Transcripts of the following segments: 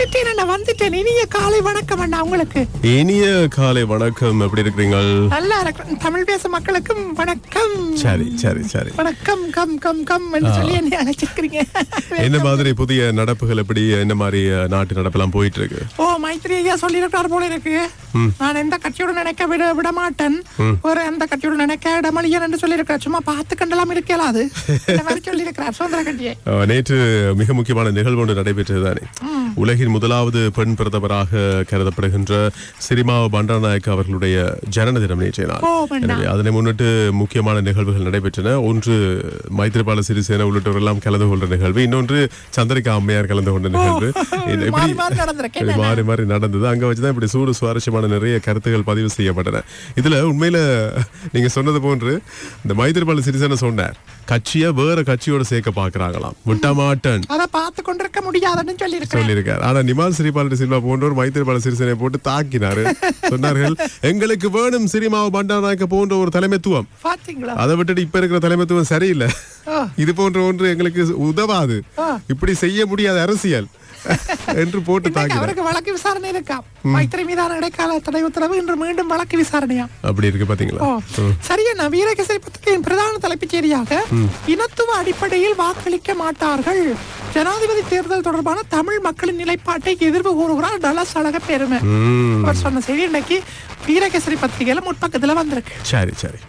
வந்துட்டேன் நான் வந்துட்டேன். இனிய காலை வணக்கம் அண்ணா உங்களுக்கு. இனிய காலை வணக்கம். எப்படி இருக்கிறீங்க நல்லா இருக்கு தமிழ் பேச மக்களுக்கும் வணக்கம். சரி சரி சரி. வணக்கம் கம் கம் கம் என்று சொல்லி என்னை அழைச்சிருக்கிறீங்க. என்ன மாதிரி புதிய நடப்புகள் எப்படி? என்ன மாதிரி நாட்டு நடப்பெல்லாம் போயிட்டு இருக்கு ஓ மைத்ரி ஐயா சொல்லியிருக்கார் போல இருக்கு. நான் எந்த கட்சியோட நினைக்க விட விட மாட்டேன் ஒரு எந்த கட்சியோட நினைக்க இடமளியன் என்று சொல்லியிருக்கார் சும்மா பார்த்து கண்டலாம் இருக்கலாம் அது? சொல்லியிருக்கிறார். சுதந்திர கட்சியை நேற்று மிக முக்கியமான நிகழ்வு ஒன்று நடைபெற்றது தானே? உலகின் முதலாவது பெண் பிரதமராக கருதப்படுகின்ற சிரிமா பண்டாநாயக் அவர்களுடைய ஜனன தினம் நேற்றைய நாள். எனவே அதனை முன்னிட்டு முக்கியமான நிகழ்வுகள் நடைபெற்றன. ஒன்று மைத்திரிபால சிறிசேன உள்ளிட்டோர் எல்லாம் கலந்து கொண்ட நிகழ்வு. இன்னொன்று சந்திரிகா அம்மையார் கலந்து கொண்ட நிகழ்வு. இது எப்படி- மாறி மாறி நடந்தது. அங்க வச்சுதான் இப்படி சூடு சுவாரஸ்யமான நிறைய கருத்துகள் பதிவு செய்யப்பட்டன. இதுல உண்மையில நீங்க சொன்னது போன்று இந்த மைத்திரிபால சிறிசேன சொன்னார் கட்சியை வேற கட்சியோட சேர்க்க பாக்குறாங்களாம் விட்ட மாட்டேன் அதை பார்த்து கொண்டிருக்க முடியாதுன்னு சொல்லியிருக்கிறேன். சொல்லியிருக்கார். ஆனா நிமால் சிறிபால சில்வா போன்றோர் மைத்திரிபால சிறிசேனை போட்டு தாக்கினாரு. சொன்னார்கள் எங்களுக்கு வேணும் சிரிமாவு பண்டாநாயக்க போன்ற ஒரு தலைமைத்துவம். அதை விட்டுட்டு இப்ப இருக்கிற தலைமைத்துவம் சரியில்லை. இது போன்ற ஒன்று எங்களுக்கு உதவாது. இப்படி செய்ய முடியாத அரசியல். என்று போட்டு தாக்கினார். அவருக்கு வழக்கு விசாரணை இருக்கா? மைத்திரி மீதான இடைக்கால தடை உத்தரவு இன்று மீண்டும் வழக்கு விசாரணையா? அப்படி இருக்கு பாத்தீங்களா? சரியா வீரகேசரி பத்திரிகையின் பிரதான தலைப்புச் செய்தியாக இனத்துவ அடிப்படையில் வாக்களிக்க மாட்டார்கள். ஜனாதிபதி தேர்தல் தொடர்பான தமிழ் மக்களின் நிலைப்பாட்டை எதிர்வு கூறுகிறார் டலஸ் அழக பெருமை. அவர் சொன்ன செய்தி இன்னைக்கு வீரகேசரி பத்திரிகையில முற்பக்கத்துல வந்திருக்கு. சரி சரி.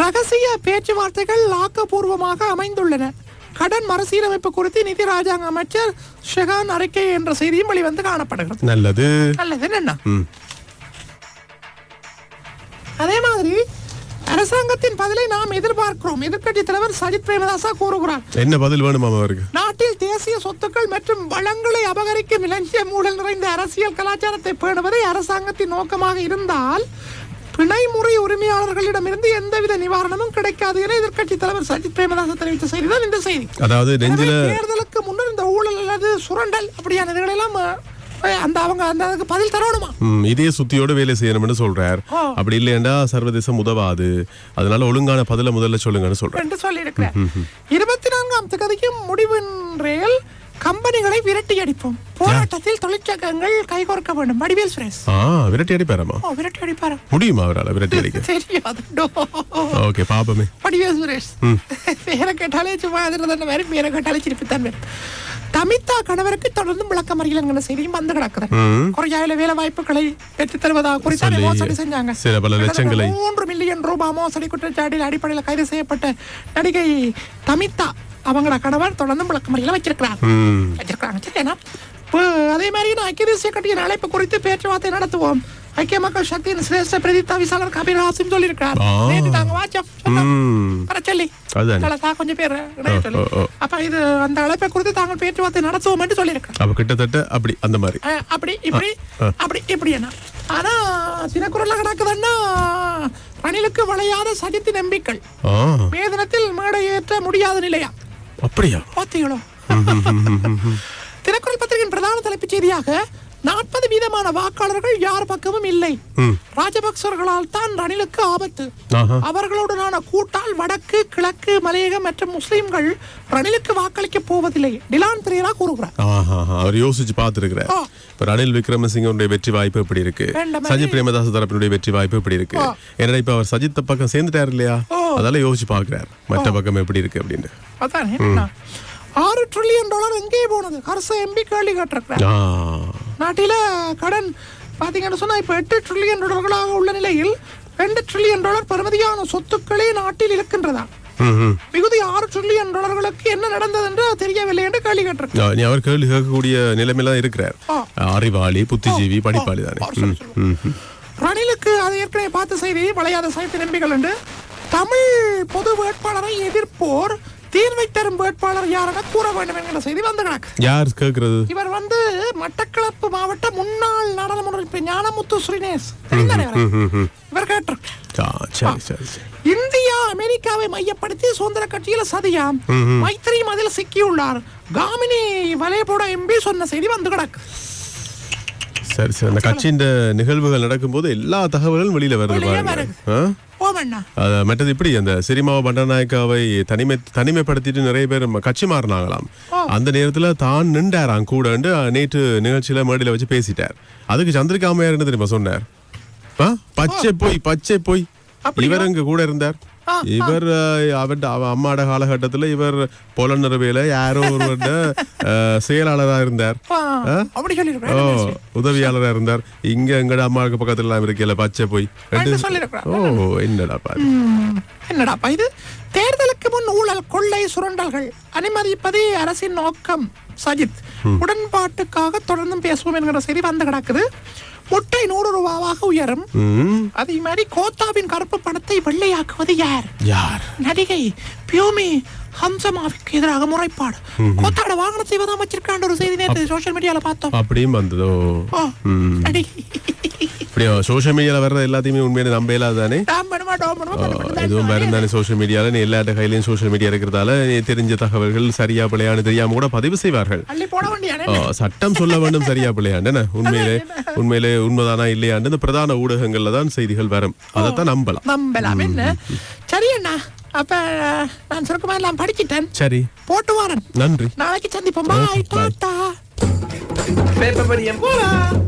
ரகசிய பேச்சுவார்த்தைகள் ஆக்கப்பூர்வமாக அமைந்துள்ளன. கடன் மறுசீரமைப்பு குறித்து நிதி ராஜாங்க அமைச்சர் ஷெகான் அறிக்கை என்ற செய்தியும் வெளிவந்து காணப்படுகிறது. நல்லது. நல்லது என்ன. அதே மாதிரி அரசாங்கத்தின் பதிலை நாம் எதிர்பார்க்கிறோம். எதிர்க்கட்சி தலைவர் சஜித் பிரேமதாசா கூறுகிறார். என்ன பதில் வேணுமா அவருக்கு? நாட்டில் தேசிய சொத்துக்கள் மற்றும் வளங்களை அபகரிக்கும் இலஞ்சிய மூடல் நிறைந்த அரசியல் கலாச்சாரத்தை பேணுவதே அரசாங்கத்தின் நோக்கமாக இருந்தால் பிணைமுறை உரிமையாளர்களிடமிருந்து எந்தவித நிவாரணமும் கிடைக்காது என எதிர்க்கட்சி தலைவர் சஜித் பிரேமதாச தெரிவித்த செய்திதான் இந்த செய்தி. அதாவது தேர்தலுக்கு முன்னர் இந்த ஊழல் அல்லது சுரண்டல் அப்படியான இதுகளெல்லாம் அந்த அவங்க அந்த அதுக்கு பதில் தரணுமா? இதே சுத்தியோட வேலை செய்யணும்னு சொல்றார். அப்படி இல்லையண்டா சர்வதேசம் உதவாது. அதனால ஒழுங்கான பதில முதல்ல சொல்லுங்கன்னு சொல்றார். என்று சொல்லியிருக்கிறேன் இருபத்தி நான்காம் தேதிக்கும் முடிவின்றேல் கம்பெனிகளை விரட்டி அடிப்போம். போராட்டத்தில் தொழிற்சங்கங்கள் கைகோர்க்க வேண்டும். வடிவேல் சுரேஷ். விரட்டி அடிப்பாராமா விரட்டி அடிப்பாரு? முடியுமா அவரால் விரட்டி அடிக்க? தெரியாது ஓகே பாப்பமே வடிவேல் சுரேஷ். பேரை கேட்டாலே சும்மா அதில் மாதிரி பேரை கேட்டாலே சிரிப்புத்தான் வரும். தமித்தா கணவருக்கு தொடர்ந்து விளக்கம் அறியலங்கிற செய்தியும் வந்து கிடக்குது. ம். கொரியாவில வேலை வாய்ப்புகளை பெற்றுத் தருவதாக குறித்து மோசடி செஞ்சாங்க. சில பல லட்சங்களை. மூன்று மில்லியன் ரூபாய் மோசடி குற்றச்சாட்டில் அடிப்படையில் கைது செய்யப்பட்ட நடிகை தமித்தா அவங்களோட கணவர் தொடர்ந்து விளக்கமறியல வச்சிருக்கிறாங்க. ம். வச்சிருக்காங்க சரியா இப்போ அதே மாதிரி ஐக்கிய தேசிய கட்சியின் அழைப்பு குறித்து பேச்சுவார்த்தை நடத்துவோம். ஐக்கிய மக்கள் சக்தியின் சிரேஷ்ட பிரதித் தவிசாளர் கபீர் ஹாசிம் சொல்லியிருக்கிறார். நேற்று நாங்க வாட்ஸ்அப் சொல்லி. கொஞ்சம் பேர். அப்ப இது அந்த அழைப்பை குறித்து தாங்கள் பேச்சுவார்த்தை நடத்துவோம் என்று சொல்லியிருக்கிறோம் அப்ப கிட்டத்தட்ட அப்படி அந்த மாதிரி. அப்படி இப்படி. அப்படி இப்படி என்ன. ஆனா தினக்குரல்ல கிடக்குதுன்னா ரணிலுக்கு வளையாத சஜித்து நம்பிக்கை ஆ. மே தினத்தில் மேடை ஏற்ற முடியாத நிலையா? அப்படியா? பாத்தீங்களோ? தினக்குரல் பத்திரிகையின் பிரதான தலைப்புச் செய்தியாக நாற்பது வீதமான வாக்காளர்கள் யார் பக்கமும் இல்லை. ராஜபக்சர்களால் தான் ரணிலுக்கு ஆபத்து. அவர்களுடனான கூட்டால் வடக்கு கிழக்கு மலையகம் மற்றும் முஸ்லிம்கள் ரணிலுக்கு வாக்களிக்க போவதில்லை. டிலான் பிரியரா கூறுகிறார். அவர் யோசிச்சு பார்த்திருக்கிறார். இப்ப ரணில் விக்ரமசிங்கனுடைய வெற்றி வாய்ப்பு எப்படி இருக்கு? சஜித் பிரேமதாஸ் தரப்பினுடைய வெற்றி வாய்ப்பு எப்படி இருக்கு. ஏன்னா இப்ப அவர் சஜித் பக்கம் சேர்ந்துட்டார் இல்லையா. அதெல்லாம் யோசிச்சு பார்க்கிறார் மற்ற பக்கம் எப்படி இருக்கு அப்படின்னு அதான் என்ன ஆறு ட்ரில்லியன் டாலர் எங்கே போனது? அரசு எம்பி கேள்வி கேட்டிருக்கிறார் நாட்டில கடன் பாத்தீங்கன்னு சொன்னா இப்ப எட்டு ட்ரில்லியன் டாலர்களாக உள்ள நிலையில் ரெண்டு ட்ரில்லியன் டாலர் பெறுமதியான சொத்துக்களே நாட்டில் இருக்கின்றதா. மிகுதி ஆறு ட்ரில்லியன் டாலர்களுக்கு என்ன நடந்தது என்று தெரியவில்லை என்று கேள்வி நீ அவர் கேள்வி கேட்கக்கூடிய நிலைமையில இருக்கிறார். அறிவாளி புத்திஜீவி படிப்பாளி தானே. ரணிலுக்கு அது ஏற்கனவே பார்த்த செய்தி வளையாத சாய்த்து நம்பிகள் என்று. தமிழ் பொது வேட்பாளரை எதிர்ப்போர் தீர்வை தரும் வேட்பாளர் யாரென கூற வேண்டும் என்கிற செய்தி வந்து கிடக்கு. யார் கேக்குறது? இவர் வந்து மட்டக்களப்பு மாவட்ட முன்னாள் நாடாளுமன்ற உறுப்பினர் ஞானமுத்து தெரிந்தானே இவரை? கேட்டிருக்கார். இந்தியா அமெரிக்காவை மையப்படுத்தி சுதந்திர கட்சியில சதியாம். மைத்திரியும் அதில் சிக்கியுள்ளார். காமினி வலையபோட எம்பி சொன்ன செய்தி வந்து கிடக்கு. சரி சரி. அந்த கட்சியின் நிகழ்வுகள் நடக்கும்போது எல்லா தகவல்களும் வெளியில வருது பாருங்க. மற்றது இப்படி அந்த சிரிமாவ பண்டநாயக்காவை தனிமை தனிமைப்படுத்திட்டு நிறைய பேர் கட்சி மாறினாங்களாம். அந்த நேரத்துல தான் நின்றாராம் கூட நேற்று நிகழ்ச்சியில மேடையில வச்சு பேசிட்டார். அதுக்கு சந்திரிகா அம்மையார் என்ன தெரியுமா சொன்னார்? பச்சை போய் பச்சை போய். இவர் அங்க கூட இருந்தார். இவர் அவன் அவ அம்மாட காலகட்டத்துல இவர் புலனறுவையில யாரோ ஒருவர்ட செயலாளரா இருந்தார். ஓ சொல்லிருக்கேன் உதவியாளரா இருந்தார். இங்க எங்கட அம்மாவுக்கு பக்கத்துல எல்லாம் இருக்கல பச்சை போய். ஓ என்னடா பாரு. என்னடாப்பா இது? தேர்தலுக்கு முன் ஊழல் கொள்ளை சுரண்டல்கள் அனுமதிப்பதே அரசின் நோக்கம். சஜித் உடன்பாட்டுக்காக தொடர்ந்தும் பேசுவோம் என்கிற செய்தி வந்து கிடக்குது. முட்டை நூறு ரூபாவாக உயரும். அதே மாதிரி கோத்தாவின் கருப்பு பணத்தை வெள்ளையாக்குவது யார்? யார்? நடிகை பியோமி ஹம்சமாவிற்கு எதிராக முறைப்பாடு. கோத்தாட வாகனத்தை தான் வச்சிருக்கான்ற ஒரு செய்தி நேற்று சோஷியல் மீடியால பார்த்தோம். அப்படியும் வந்ததோ. நடிகை இப்படியோ சோஷியல் மீடியால வர்ற எல்லாத்தையுமே உண்மையான நம்ப இயலாது தானே பண்ணு, பண்ணு, தான் சோஷியல் மீடியால நீ எல்லா கையிலயும் சோஷியல் மீடியா இருக்கிறதால நீ தெரிஞ்ச தகவல்கள் சரியா பிள்ளையான்னு தெரியாம கூட பதிவு செய்வார்கள். சட்டம் சொல்ல வேண்டும் சரியா பிள்ளையாண்டு உண்மையிலே உண்மையிலே உண்மைதானா இல்லையாண்டு இந்த பிரதான ஊடகங்கள்ல தான் செய்திகள் வரும். அதைத்தான் நம்பலாம். நம்பலாம். என்ன? சரி அண்ணா. அப்ப நான் சுருக்கமா எல்லாம் படிச்சிட்டேன் சரி. போட்டு வரேன். நன்றி. நாளைக்கு சந்திப்போம்? பாய். டாட்டா. பேப்பர் படியன் போலாம்